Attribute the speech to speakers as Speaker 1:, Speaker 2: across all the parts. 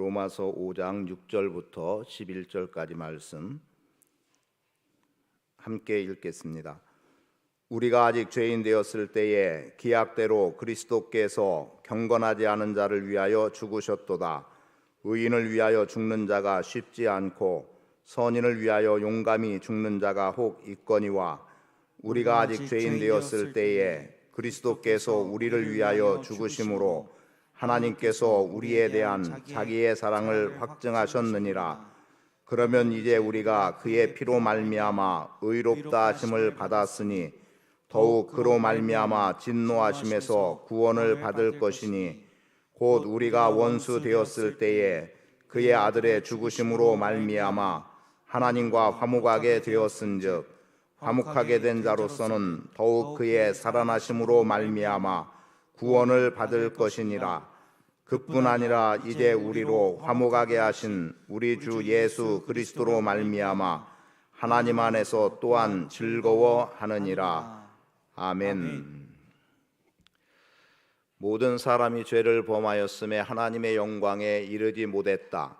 Speaker 1: 로마서 5장 6절부터 11절까지 말씀 함께 읽겠습니다. 우리가 아직 죄인 되었을 때에 기약대로 그리스도께서 경건하지 않은 자를 위하여 죽으셨도다. 의인을 위하여 죽는 자가 쉽지 않고 선인을 위하여 용감히 죽는 자가 혹 있거니와 우리가 아직 죄인 되었을 때에 그리스도께서 우리를 위하여 죽으심으로 하나님께서 우리에 대한 자기의 사랑을 확증하셨느니라. 그러면 이제 우리가 그의 피로 말미암아 의롭다 하심을 받았으니 더욱 그로 말미암아 진노하심에서 구원을 받을 것이니 곧 우리가 원수 되었을 때에 그의 아들의 죽으심으로 말미암아 하나님과 화목하게 되었은즉 화목하게 된 자로서는 더욱 그의 살아나심으로 말미암아 구원을 받을 것이니라 그뿐 아니라 이제 우리로 화목하게 하신 우리 주 예수 그리스도로 말미암아 하나님 안에서 또한 즐거워하느니라 아멘. 모든 사람이 죄를 범하였음에 하나님의 영광에 이르지 못했다.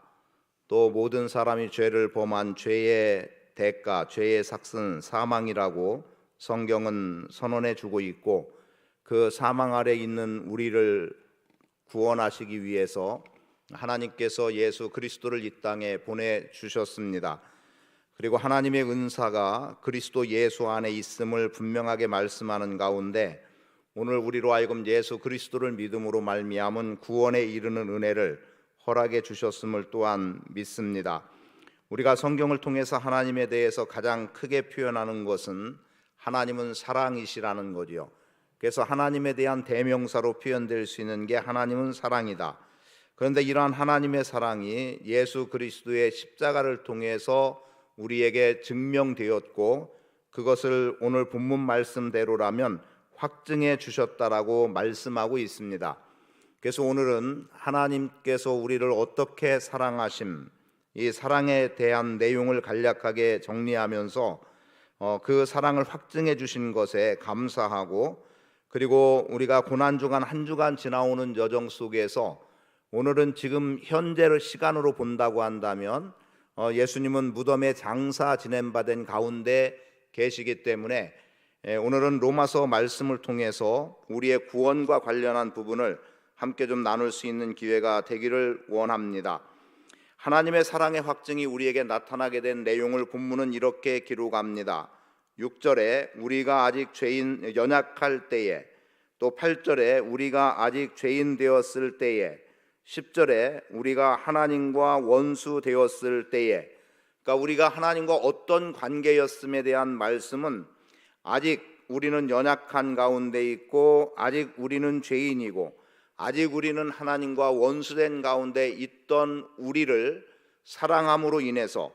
Speaker 1: 또 모든 사람이 죄를 범한 죄의 대가, 죄의 삭은 사망이라고 성경은 선언해 주고 있고 그 사망 아래 있는 우리를 구원하시기 위해서 하나님께서 예수 그리스도를 이 땅에 보내 주셨습니다. 그리고 하나님의 은사가 그리스도 예수 안에 있음을 분명하게 말씀하는 가운데 오늘 우리로 하여금 예수 그리스도를 믿음으로 말미암은 구원에 이르는 은혜를 허락해 주셨음을 또한 믿습니다. 우리가 성경을 통해서 하나님에 대해서 가장 크게 표현하는 것은 하나님은 사랑이시라는 거지요. 그래서 하나님에 대한 대명사로 표현될 수 있는 게 하나님은 사랑이다. 그런데 이러한 하나님의 사랑이 예수 그리스도의 십자가를 통해서 우리에게 증명되었고 그것을 오늘 본문 말씀대로라면 확증해 주셨다라고 말씀하고 있습니다. 그래서 오늘은 하나님께서 우리를 어떻게 사랑하심 이 사랑에 대한 내용을 간략하게 정리하면서 어, 그 사랑을 확증해 주신 것에 감사하고 그리고 우리가 고난 주간 한 주간 지나오는 여정 속에서 오늘은 지금 현재를 시간으로 본다고 한다면 어, 예수님은 무덤에 장사 바된 가운데 계시기 때문에 예, 오늘은 로마서 말씀을 통해서 우리의 구원과 관련한 부분을 함께 좀 나눌 수 있는 기회가 되기를 원합니다. 하나님의 사랑의 확증이 우리에게 나타나게 된 내용을 본문은 이렇게 기록합니다. 6절에 우리가 아직 죄인 연약할 때에 또 8절에 우리가 아직 죄인 되었을 때에 10절에 우리가 하나님과 원수 되었을 때에 그러니까 우리가 하나님과 어떤 관계였음에 대한 말씀은 아직 우리는 연약한 가운데 있고 아직 우리는 죄인이고 아직 우리는 하나님과 원수된 가운데 있던 우리를 사랑함으로 인해서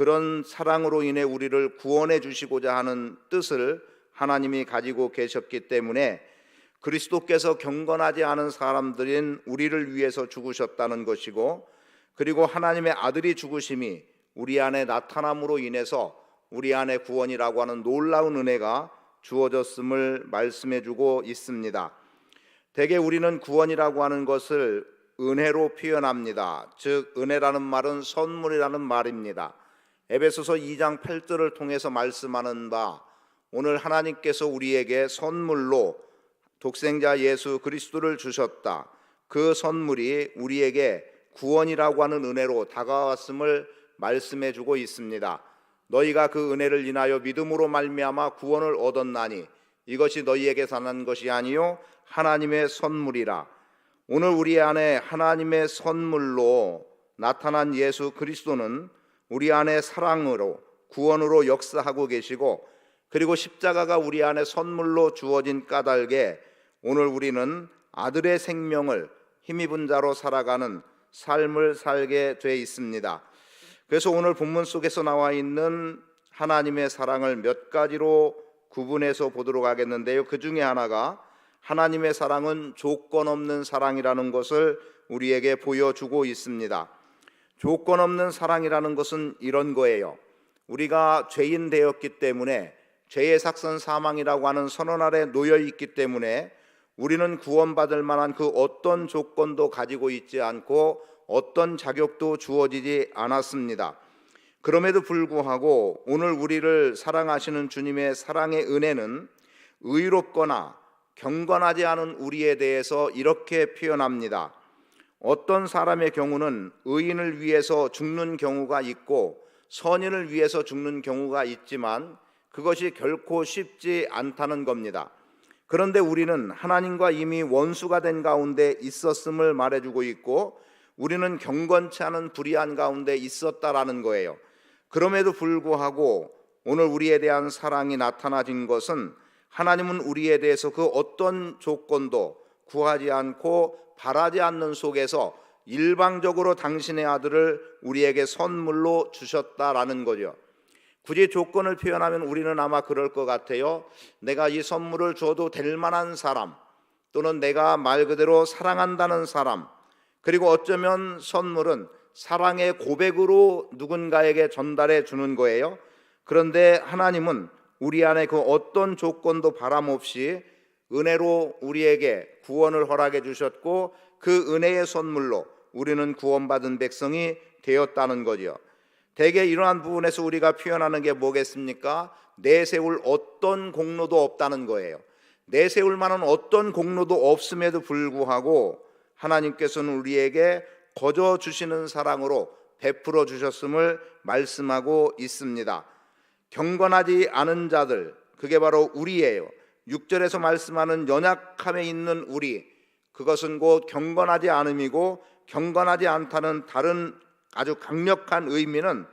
Speaker 1: 그런 사랑으로 인해 우리를 구원해 주시고자 하는 뜻을 하나님이 가지고 계셨기 때문에 그리스도께서 경건하지 않은 사람들인 우리를 위해서 죽으셨다는 것이고 그리고 하나님의 아들이 죽으심이 우리 안에 나타남으로 인해서 우리 안에 구원이라고 하는 놀라운 은혜가 주어졌음을 말씀해 주고 있습니다. 대개 우리는 구원이라고 하는 것을 은혜로 표현합니다. 즉 은혜라는 말은 선물이라는 말입니다. 에베소서 2장 8절을 통해서 말씀하는 바 오늘 하나님께서 우리에게 선물로 독생자 예수 그리스도를 주셨다. 그 선물이 우리에게 구원이라고 하는 은혜로 다가왔음을 말씀해 주고 있습니다. 너희가 그 은혜를 인하여 믿음으로 말미암아 구원을 얻었나니 이것이 너희에게 사는 것이 아니요 하나님의 선물이라. 오늘 우리 안에 하나님의 선물로 나타난 예수 그리스도는 우리 안에 사랑으로 구원으로 역사하고 계시고 그리고 십자가가 우리 안에 선물로 주어진 까닭에 오늘 우리는 아들의 생명을 힘입은 자로 살아가는 삶을 살게 돼 있습니다. 그래서 오늘 본문 속에서 나와 있는 하나님의 사랑을 몇 가지로 구분해서 보도록 하겠는데요. 그 중에 하나가 하나님의 사랑은 조건 없는 사랑이라는 것을 우리에게 보여주고 있습니다. 조건 없는 사랑이라는 것은 이런 거예요. 우리가 죄인 되었기 때문에 죄의 삭선 사망이라고 하는 선언 아래 놓여 있기 때문에 우리는 구원받을 만한 그 어떤 조건도 가지고 있지 않고 어떤 자격도 주어지지 않았습니다. 그럼에도 불구하고 오늘 우리를 사랑하시는 주님의 사랑의 은혜는 의롭거나 경건하지 않은 우리에 대해서 이렇게 표현합니다. 어떤 사람의 경우는 의인을 위해서 죽는 경우가 있고 선인을 위해서 죽는 경우가 있지만 그것이 결코 쉽지 않다는 겁니다. 그런데 우리는 하나님과 이미 원수가 된 가운데 있었음을 말해주고 있고 우리는 경건치 않은 불의한 가운데 있었다라는 거예요. 그럼에도 불구하고 오늘 우리에 대한 사랑이 나타나진 것은 하나님은 우리에 대해서 그 어떤 조건도 구하지 않고 바라지 않는 속에서 일방적으로 당신의 아들을 우리에게 선물로 주셨다라는 거죠. 굳이 조건을 표현하면 우리는 아마 그럴 것 같아요. 내가 이 선물을 줘도 될 만한 사람, 또는 내가 말 그대로 사랑한다는 사람, 그리고 어쩌면 선물은 사랑의 고백으로 누군가에게 전달해 주는 거예요. 그런데 하나님은 우리 안에 그 어떤 조건도 바람 없이 은혜로 우리에게 구원을 허락해 주셨고 그 은혜의 선물로 우리는 구원받은 백성이 되었다는 거죠. 대개 이러한 부분에서 우리가 표현하는 게 뭐겠습니까? 내세울 어떤 공로도 없다는 거예요. 내세울 만한 어떤 공로도 없음에도 불구하고 하나님께서는 우리에게 거저 주시는 사랑으로 베풀어 주셨음을 말씀하고 있습니다. 경건하지 않은 자들, 그게 바로 우리예요. 6절에서 말씀하는 연약함에 있는 우리, 그것은 곧 경건하지 않음이고 경건하지 않다는 다른 아주 강력한 의미는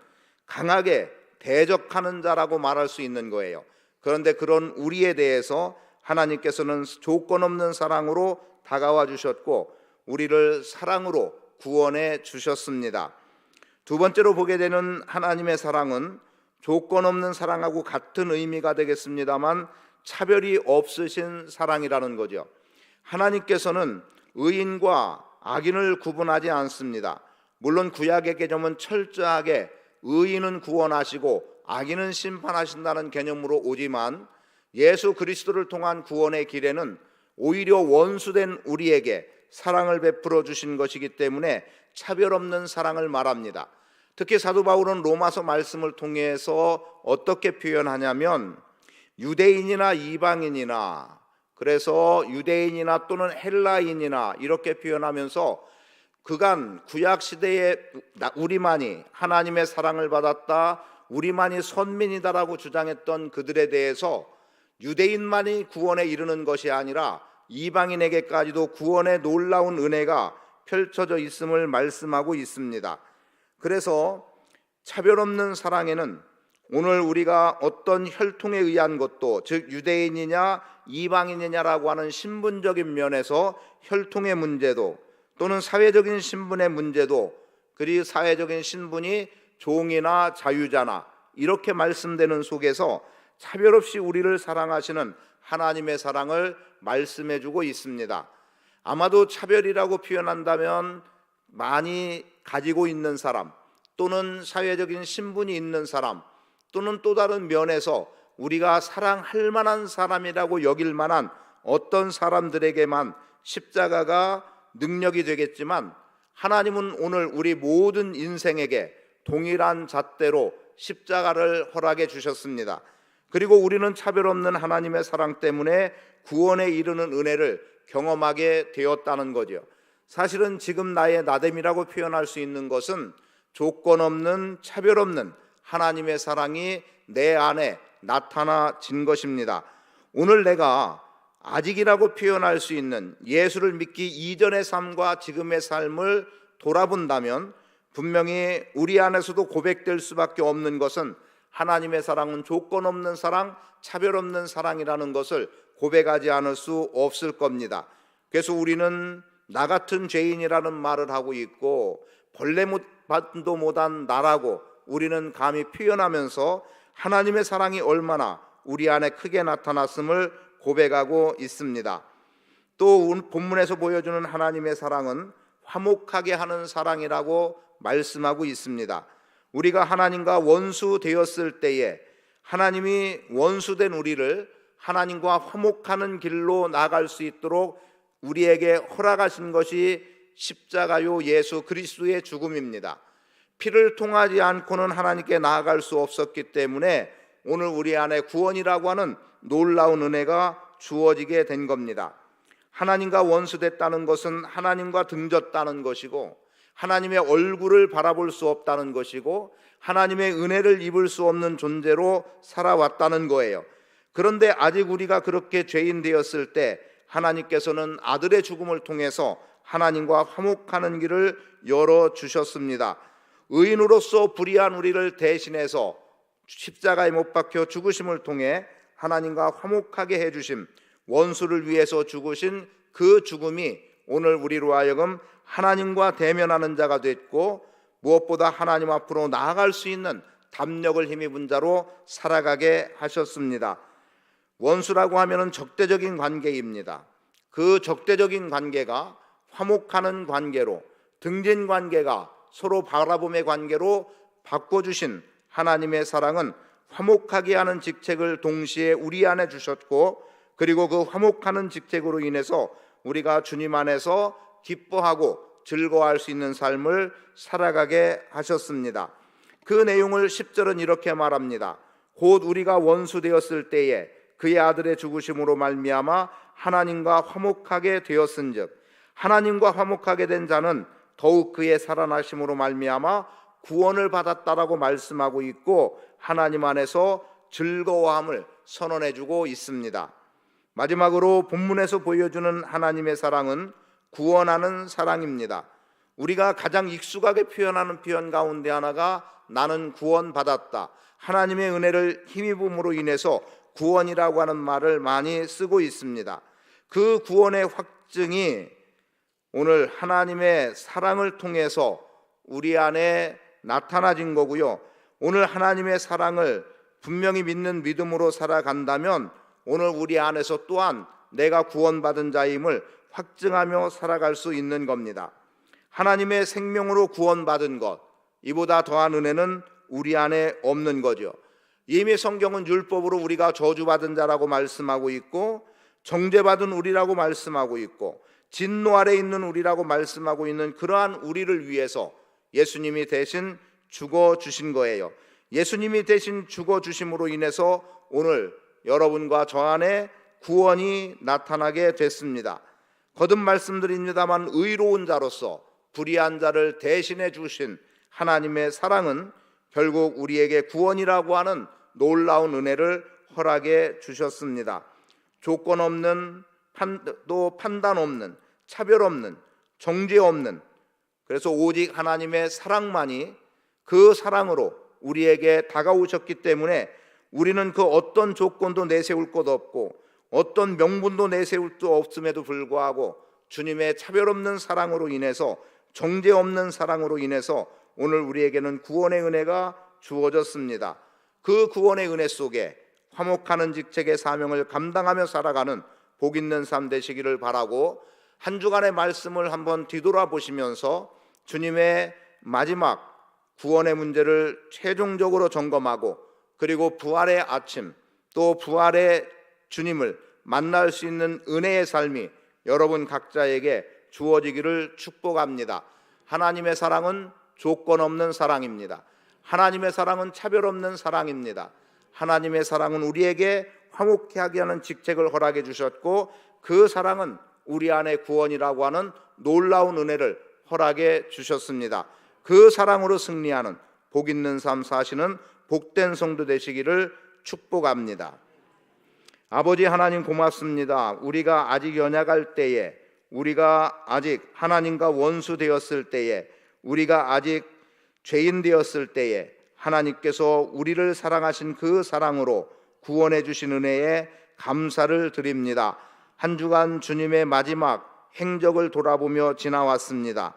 Speaker 1: 강하게 대적하는 자라고 말할 수 있는 거예요. 그런데 그런 우리에 대해서 하나님께서는 조건 없는 사랑으로 다가와 주셨고 우리를 사랑으로 구원해 주셨습니다. 두 번째로 보게 되는 하나님의 사랑은 조건 없는 사랑하고 같은 의미가 되겠습니다만 차별이 없으신 사랑이라는 거죠. 하나님께서는 의인과 악인을 구분하지 않습니다. 물론 구약의 개념은 철저하게 의인은 구원하시고 악인은 심판하신다는 개념으로 오지만 예수 그리스도를 통한 구원의 길에는 오히려 원수된 우리에게 사랑을 베풀어 주신 것이기 때문에 차별 없는 사랑을 말합니다. 특히 사도 바울은 로마서 말씀을 통해서 어떻게 표현하냐면 유대인이나 이방인이나 그래서 유대인이나 또는 헬라인이나 이렇게 표현하면서 그간 구약 시대에 우리만이 하나님의 사랑을 받았다, 우리만이 선민이다라고 주장했던 그들에 대해서 유대인만이 구원에 이르는 것이 아니라 이방인에게까지도 구원의 놀라운 은혜가 펼쳐져 있음을 말씀하고 있습니다. 그래서 차별 없는 사랑에는 오늘 우리가 어떤 혈통에 의한 것도 즉 유대인이냐 이방인이냐라고 하는 신분적인 면에서 혈통의 문제도 또는 사회적인 신분의 문제도 그리 사회적인 신분이 종이나 자유자나 이렇게 말씀되는 속에서 차별 없이 우리를 사랑하시는 하나님의 사랑을 말씀해 주고 있습니다. 아마도 차별이라고 표현한다면 많이 가지고 있는 사람 또는 사회적인 신분이 있는 사람 또는 또 다른 면에서 우리가 사랑할 만한 사람이라고 여길 만한 어떤 사람들에게만 십자가가 능력이 되겠지만 하나님은 오늘 우리 모든 인생에게 동일한 잣대로 십자가를 허락해 주셨습니다. 그리고 우리는 차별 없는 하나님의 사랑 때문에 구원에 이르는 은혜를 경험하게 되었다는 거죠. 사실은 지금 나의 나됨이라고 표현할 수 있는 것은 조건 없는 차별 없는 하나님의 사랑이 내 안에 나타나진 것입니다. 오늘 내가 아직이라고 표현할 수 있는 예수를 믿기 이전의 삶과 지금의 삶을 돌아본다면 분명히 우리 안에서도 고백될 수밖에 없는 것은 하나님의 사랑은 조건 없는 사랑, 차별 없는 사랑이라는 것을 고백하지 않을 수 없을 겁니다. 그래서 우리는 나 같은 죄인이라는 말을 하고 있고 벌레도 못한 나라고 우리는 감히 표현하면서 하나님의 사랑이 얼마나 우리 안에 크게 나타났음을 고백하고 있습니다. 또 본문에서 보여주는 하나님의 사랑은 화목하게 하는 사랑이라고 말씀하고 있습니다. 우리가 하나님과 원수 되었을 때에 하나님이 원수된 우리를 하나님과 화목하는 길로 나갈 수 있도록 우리에게 허락하신 것이 십자가요 예수 그리스도의 죽음입니다. 피를 통하지 않고는 하나님께 나아갈 수 없었기 때문에 오늘 우리 안에 구원이라고 하는 놀라운 은혜가 주어지게 된 겁니다. 하나님과 원수됐다는 것은 하나님과 등졌다는 것이고 하나님의 얼굴을 바라볼 수 없다는 것이고 하나님의 은혜를 입을 수 없는 존재로 살아왔다는 거예요. 그런데 아직 우리가 그렇게 죄인 되었을 때 하나님께서는 아들의 죽음을 통해서 하나님과 화목하는 길을 열어 주셨습니다. 의인으로서 불의한 우리를 대신해서 십자가에 못 박혀 죽으심을 통해 하나님과 화목하게 해 주심 원수를 위해서 죽으신 그 죽음이 오늘 우리로 하여금 하나님과 대면하는 자가 됐고 무엇보다 하나님 앞으로 나아갈 수 있는 담력을 힘입은 자로 살아가게 하셨습니다. 원수라고 하면은 적대적인 관계입니다. 그 적대적인 관계가 화목하는 관계로 등진 관계가 서로 바라봄의 관계로 바꿔주신 하나님의 사랑은 화목하게 하는 직책을 동시에 우리 안에 주셨고 그리고 그 화목하는 직책으로 인해서 우리가 주님 안에서 기뻐하고 즐거워할 수 있는 삶을 살아가게 하셨습니다. 그 내용을 10절은 이렇게 말합니다. 곧 우리가 원수 되었을 때에 그의 아들의 죽으심으로 말미암아 하나님과 화목하게 되었은즉 하나님과 화목하게 된 자는 더욱 그의 살아나심으로 말미암아 구원을 받았다라고 말씀하고 있고 하나님 안에서 즐거워함을 선언해 주고 있습니다. 마지막으로 본문에서 보여주는 하나님의 사랑은 구원하는 사랑입니다. 우리가 가장 익숙하게 표현하는 표현 가운데 하나가 나는 구원받았다. 하나님의 은혜를 힘입음으로 인해서 구원이라고 하는 말을 많이 쓰고 있습니다. 그 구원의 확증이 오늘 하나님의 사랑을 통해서 우리 안에 나타나진 거고요. 오늘 하나님의 사랑을 분명히 믿는 믿음으로 살아간다면 오늘 우리 안에서 또한 내가 구원받은 자임을 확증하며 살아갈 수 있는 겁니다. 하나님의 생명으로 구원받은 것, 이보다 더한 은혜는 우리 안에 없는 거죠. 이미 성경은 율법으로 우리가 저주받은 자라고 말씀하고 있고 정죄받은 우리라고 말씀하고 있고 진노 아래 있는 우리라고 말씀하고 있는 그러한 우리를 위해서 예수님이 대신 죽어 주신 거예요. 예수님이 대신 죽어 주심으로 인해서 오늘 여러분과 저 안에 구원이 나타나게 됐습니다. 거듭 말씀드립니다만 의로운 자로서 불의한 자를 대신해 주신 하나님의 사랑은 결국 우리에게 구원이라고 하는 놀라운 은혜를 허락해 주셨습니다. 조건 없는 또 판단 없는 차별 없는 정죄 없는 그래서 오직 하나님의 사랑만이 그 사랑으로 우리에게 다가오셨기 때문에 우리는 그 어떤 조건도 내세울 것 없고 어떤 명분도 내세울 수 없음에도 불구하고 주님의 차별 없는 사랑으로 인해서 정죄 없는 사랑으로 인해서 오늘 우리에게는 구원의 은혜가 주어졌습니다. 그 구원의 은혜 속에 화목하는 직책의 사명을 감당하며 살아가는 복 있는 삶 되시기를 바라고 한 주간의 말씀을 한번 뒤돌아보시면서 주님의 마지막 구원의 문제를 최종적으로 점검하고 그리고 부활의 아침 또 부활의 주님을 만날 수 있는 은혜의 삶이 여러분 각자에게 주어지기를 축복합니다. 하나님의 사랑은 조건 없는 사랑입니다. 하나님의 사랑은 차별 없는 사랑입니다. 하나님의 사랑은 우리에게 화목케 하게 하는 직책을 허락해 주셨고 그 사랑은 우리 안에 구원이라고 하는 놀라운 은혜를 허락해 주셨습니다. 그 사랑으로 승리하는 복 있는 삶 사시는 복된 성도 되시기를 축복합니다. 아버지 하나님 고맙습니다. 우리가 아직 연약할 때에 우리가 아직 하나님과 원수 되었을 때에 우리가 아직 죄인 되었을 때에 하나님께서 우리를 사랑하신 그 사랑으로 구원해 주신 은혜에 감사를 드립니다. 한 주간 주님의 마지막 행적을 돌아보며 지나왔습니다.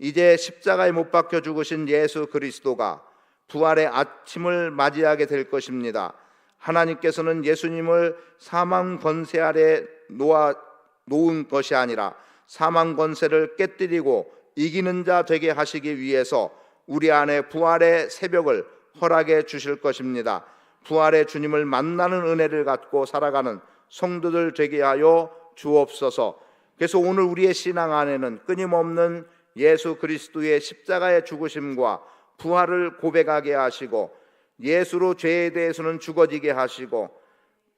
Speaker 1: 이제 십자가에 못 박혀 죽으신 예수 그리스도가 부활의 아침을 맞이하게 될 것입니다. 하나님께서는 예수님을 사망 권세 아래 놓아 놓은 것이 아니라 사망 권세를 깨뜨리고 이기는 자 되게 하시기 위해서 우리 안에 부활의 새벽을 허락해 주실 것입니다. 부활의 주님을 만나는 은혜를 갖고 살아가는 성도들 되게 하여 주옵소서. 그래서 오늘 우리의 신앙 안에는 끊임없는 예수 그리스도의 십자가의 죽으심과 부활을 고백하게 하시고 예수로 죄에 대해서는 죽어지게 하시고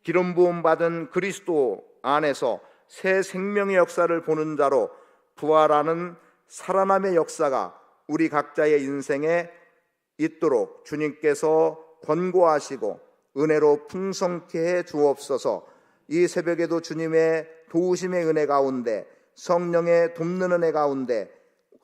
Speaker 1: 기름 부음 받은 그리스도 안에서 새 생명의 역사를 보는 자로 부활하는 살아남의 역사가 우리 각자의 인생에 있도록 주님께서 권고하시고 은혜로 풍성케 해 주옵소서. 이 새벽에도 주님의 도우심의 은혜 가운데 성령의 돕는 은혜 가운데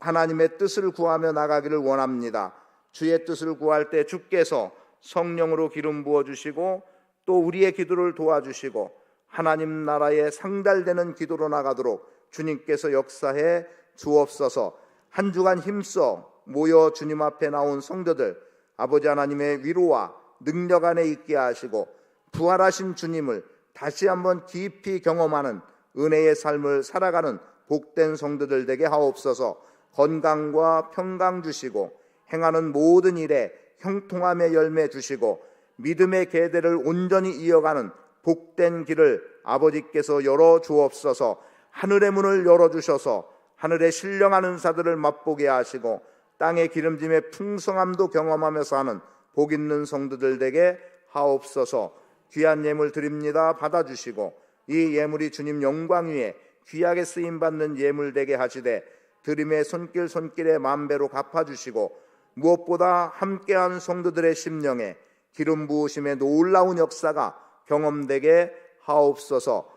Speaker 1: 하나님의 뜻을 구하며 나가기를 원합니다. 주의 뜻을 구할 때 주께서 성령으로 기름 부어 주시고 또 우리의 기도를 도와주시고 하나님 나라에 상달되는 기도로 나가도록 주님께서 역사해 주옵소서. 한 주간 힘써 모여 주님 앞에 나온 성도들 아버지 하나님의 위로와 능력 안에 있게 하시고 부활하신 주님을 다시 한번 깊이 경험하는 은혜의 삶을 살아가는 복된 성도들 되게 하옵소서. 건강과 평강 주시고 행하는 모든 일에 형통함의 열매 주시고 믿음의 계대를 온전히 이어가는 복된 길을 아버지께서 열어 주옵소서. 하늘의 문을 열어 주셔서 하늘의 신령한 은사들을 맛보게 하시고 땅의 기름짐의 풍성함도 경험하며 사는 복 있는 성도들 되게 하옵소서. 귀한 예물 드립니다. 받아주시고 이 예물이 주님 영광 위에 귀하게 쓰임 받는 예물 되게 하시되 드림의 손길 손길에 만배로 갚아주시고 무엇보다 함께한 성도들의 심령에 기름 부으심의 놀라운 역사가 경험되게 하옵소서.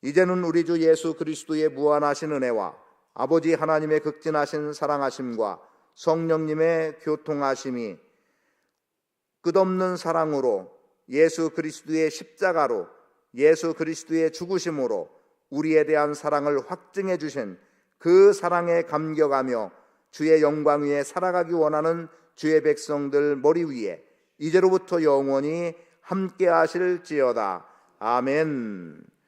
Speaker 1: 이제는 우리 주 예수 그리스도의 무한하신 은혜와 아버지 하나님의 극진하신 사랑하심과 성령님의 교통하심이 끝없는 사랑으로 예수 그리스도의 십자가로 예수 그리스도의 죽으심으로 우리에 대한 사랑을 확증해 주신 그 사랑에 감격하며 주의 영광 위에 살아가기 원하는 주의 백성들 머리 위에 이제로부터 영원히 함께 하실지어다. 아멘.